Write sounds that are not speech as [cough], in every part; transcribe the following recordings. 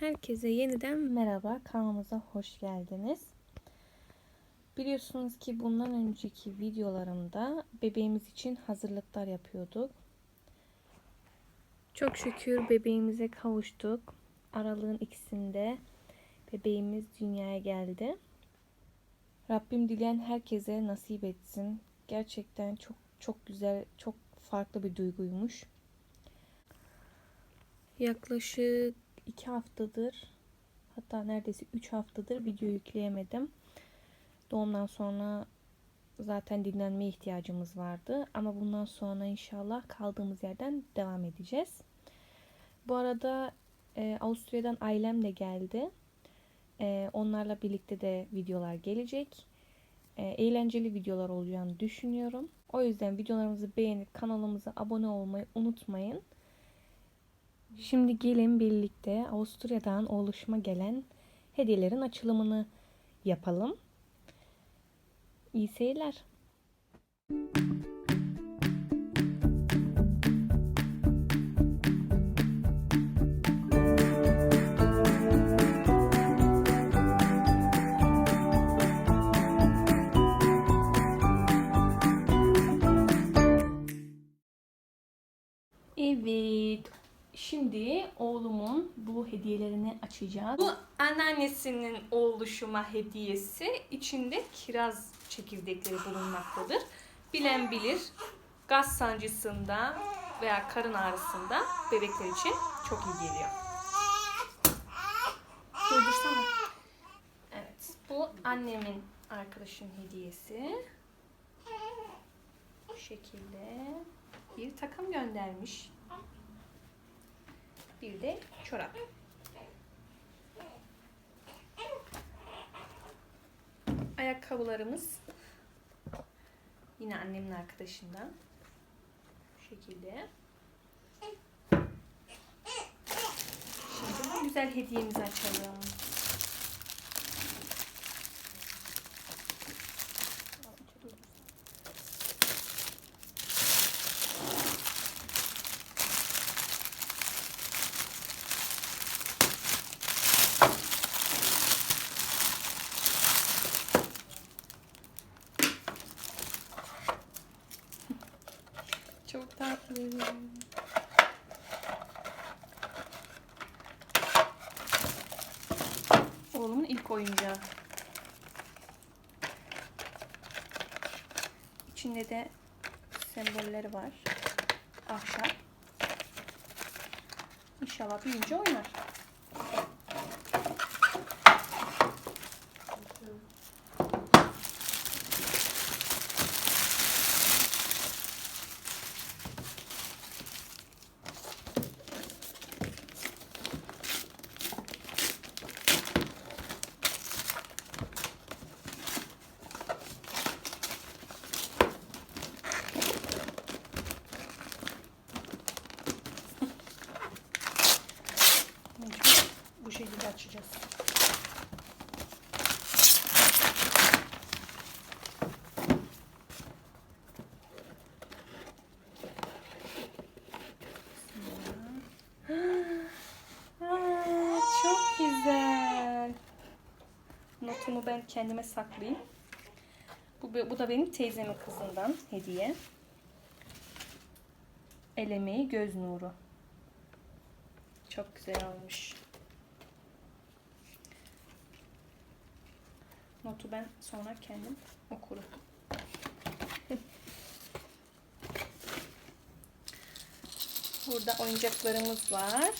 Herkese yeniden merhaba. Kanalımıza hoş geldiniz. Biliyorsunuz ki bundan önceki videolarımda bebeğimiz için hazırlıklar yapıyorduk. Çok şükür bebeğimize kavuştuk. Aralığın ikisinde bebeğimiz dünyaya geldi. Rabbim dileyen herkese nasip etsin. Gerçekten çok çok güzel, çok farklı bir duyguymuş. Yaklaşık iki haftadır hatta neredeyse üç haftadır video yükleyemedim. Doğumdan sonra zaten dinlenmeye ihtiyacımız vardı. Ama bundan sonra inşallah kaldığımız yerden devam edeceğiz. Bu arada e, Avusturya'dan ailem de geldi. E, onlarla birlikte de videolar gelecek. E, eğlenceli videolar olacağını düşünüyorum. O yüzden videolarımızı beğenip kanalımıza abone olmayı unutmayın. Şimdi gelin birlikte Avusturya'dan oluşuma gelen hediyelerin açılımını yapalım. İyi seyirler. Evet, Şimdi oğlumun bu hediyelerini açacağız. Bu anneannesinin oluşuma hediyesi. İçinde kiraz çekirdekleri bulunmaktadır. Bilen bilir gaz sancısında veya karın ağrısında bebekler için çok iyi geliyor. Durdursana. Evet, bu annemin arkadaşın hediyesi. Bu şekilde bir takım göndermiş. Bir de çorap. Ayakkabılarımız yine annemin arkadaşından. Bu şekilde. Şimdi güzel hediyemizi açalım. Çok tatlı. Oğlumun ilk oyuncağı. İçinde de sembolleri var. Ahşap. İnşallah büyüyünce oynar. Mecbur bu şekilde açacağız. Aa, çok güzel. Notumu ben kendime saklayayım. Bu, bu da benim teyzemin kızından hediye. El emeği göz nuru. Çok güzel olmuş. Notu ben sonra kendim okurum. [laughs] Burada oyuncaklarımız var.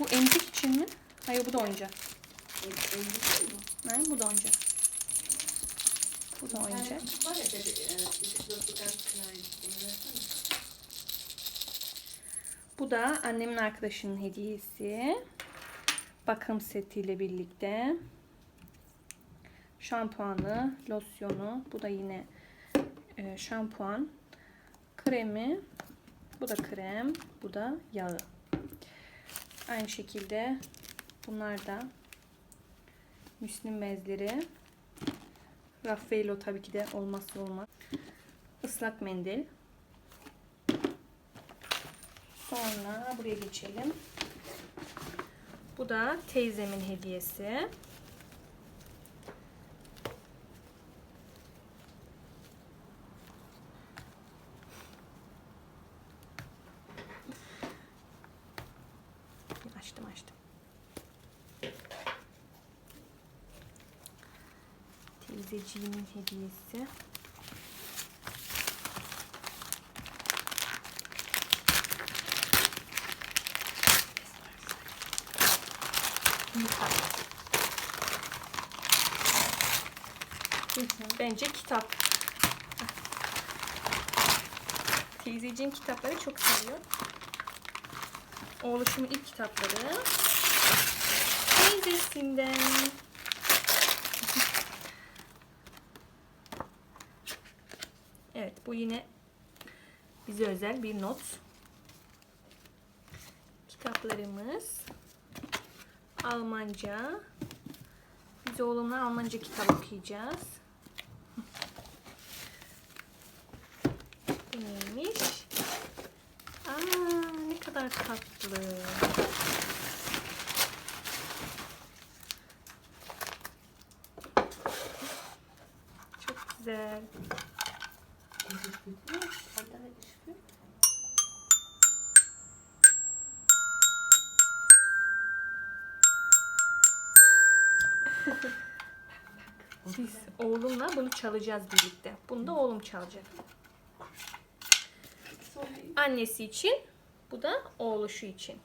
Bu emzik için mi? Hayır bu da oyuncak. Ne? Bu da oyuncak. Bu da oyuncak. Bu da annemin arkadaşının hediyesi. Bakım setiyle birlikte. Şampuanı, losyonu. Bu da yine e, şampuan. Kremi. Bu da krem. Bu da yağı. Aynı şekilde bunlar da Müslim bezleri. Raffaello tabii ki de olmazsa olmaz. Islak mendil. Sonra buraya geçelim. Bu da teyzemin hediyesi. Teyzeciğimin hediyesi. Bence kitap. Teyzeciğim kitapları çok seviyor. Oğluşumun ilk kitapları. Teyzesinden. Bu yine bize özel bir not. Kitaplarımız. Almanca. Biz oğlumla Almanca kitap okuyacağız. Bu neymiş? Aa, ne kadar tatlı. Biz oğlumla bunu çalacağız birlikte. Bunu da oğlum çalacak. Annesi için, bu da oğluşu için.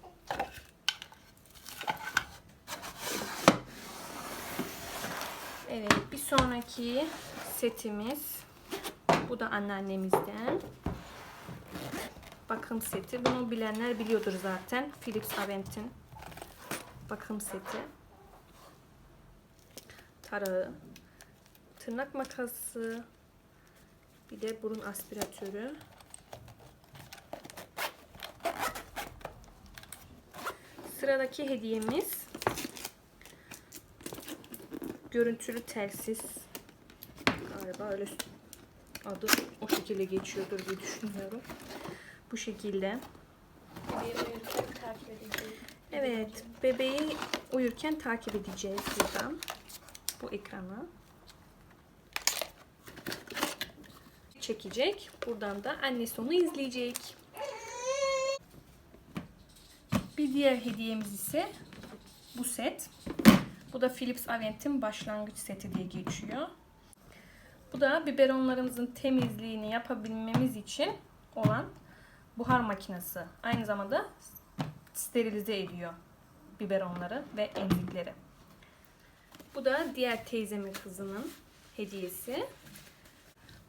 Evet, bir sonraki setimiz bu da anneannemizden. Bakım seti. Bunu bilenler biliyordur zaten. Philips Avent'in bakım seti. Tarağı, tırnak makası, bir de burun aspiratörü. Sıradaki hediyemiz görüntülü telsiz. Galiba öyle adı o şekilde geçiyordur diye düşünüyorum. Bu şekilde. Evet, bebeği uyurken takip edeceğiz buradan. Bu ekranı. Çekecek. Buradan da annesi onu izleyecek. Bir diğer hediyemiz ise bu set. Bu da Philips Avent'in başlangıç seti diye geçiyor. Bu da biberonlarımızın temizliğini yapabilmemiz için olan buhar makinesi. Aynı zamanda sterilize ediyor biberonları ve emzikleri. Bu da diğer teyzemin kızının hediyesi.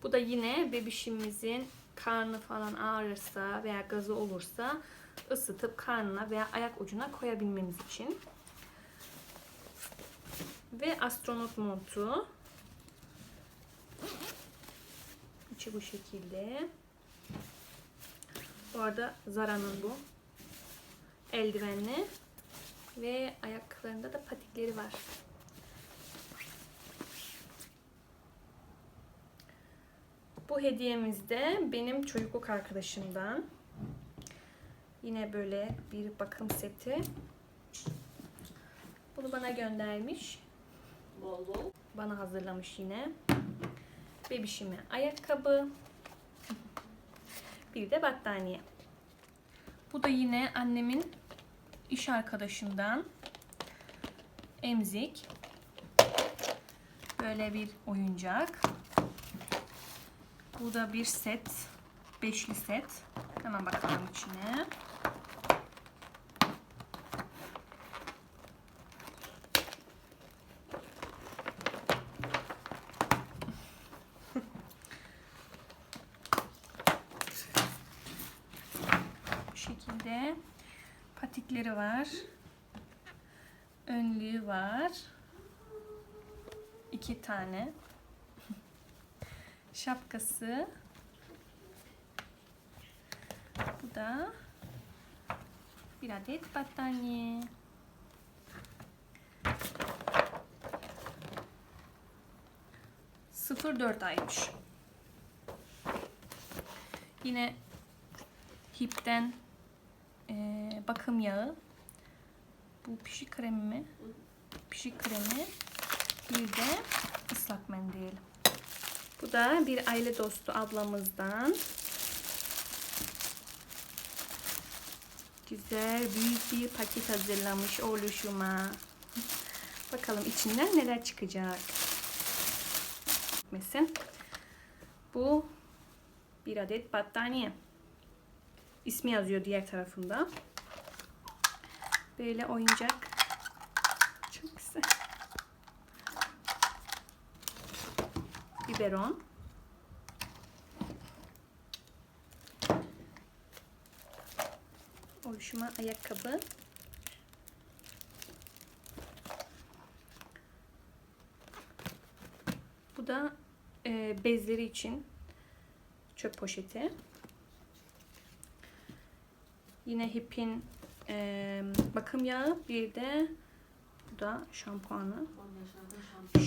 Bu da yine bebişimizin karnı falan ağrırsa veya gazı olursa ısıtıp karnına veya ayak ucuna koyabilmemiz için. Ve astronot montu. İçi bu şekilde. Bu arada Zara'nın bu. Eldivenli. Ve ayaklarında da patikleri var. Bu hediyemiz de benim çocukluk arkadaşımdan. Yine böyle bir bakım seti. Bunu bana göndermiş. Bol bol. Bana hazırlamış yine. Bebişime ayakkabı. [laughs] Bir de battaniye. Bu da yine annemin iş arkadaşından emzik. Böyle bir oyuncak. Bu da bir set. Beşli set. Hemen bakalım içine. Bu şekilde patikleri var. Önlüğü var. İki tane. Şapkası. Bu da bir adet battaniye. Sıfır dört aymış. Yine Hip'ten eee, bakım yağı. Bu pişik kremi mi? Pişik kremi. Bir de ıslak mendil. Bu da bir aile dostu ablamızdan. Güzel büyük bir paket hazırlamış oluşuma. Bakalım içinden neler çıkacak. Mesin. Bu bir adet battaniye. İsmi yazıyor diğer tarafında. Böyle oyuncak. Çok güzel. Biberon. Oluşuma ayakkabı. Bu da e, bezleri için çöp poşeti. Yine Hip'in e, bakım yağı bir de bu da şampuanı.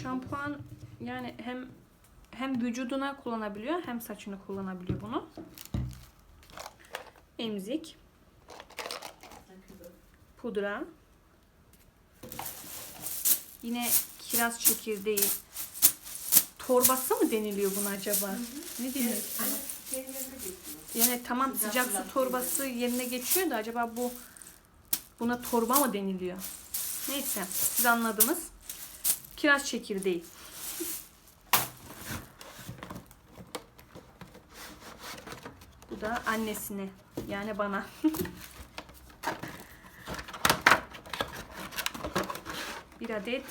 Şampuan yani hem hem vücuduna kullanabiliyor hem saçını kullanabiliyor bunu. Emzik. Pudra. Yine kiraz çekirdeği. Torbası mı deniliyor buna acaba? Ne deniyor? Yani tamam sıcak su torbası yerine geçiyor da acaba bu buna torba mı deniliyor? Neyse siz anladınız. Kiraz çekirdeği. Bu da annesine yani bana. [laughs] Bir adet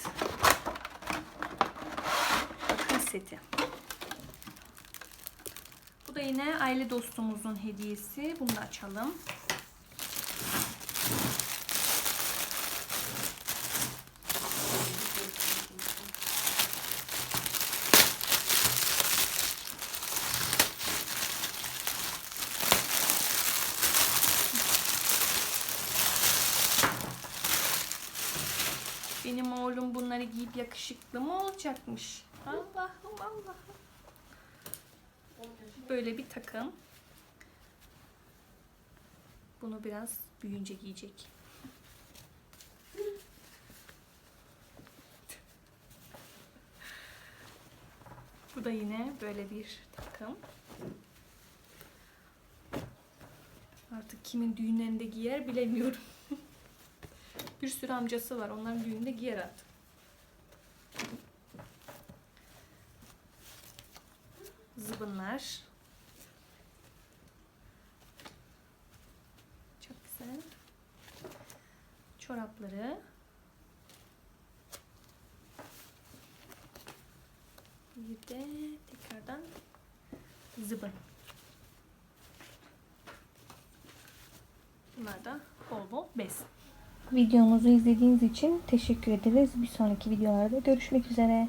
bakım seti. Bu da yine aile dostumuzun hediyesi. Bunu da açalım. Benim oğlum giyip yakışıklı mı olacakmış? Allah'ım Allah'ım. Böyle bir takım. Bunu biraz büyüyünce giyecek. Bu da yine böyle bir takım. Artık kimin düğünlerinde giyer bilemiyorum. [laughs] bir sürü amcası var. Onların düğününde giyer artık. Zıbınlar. Çok güzel. Çorapları. Bir de tekrardan zıbın. Bunlar da bol bol bez. Videomuzu izlediğiniz için teşekkür ederiz. Bir sonraki videolarda görüşmek üzere.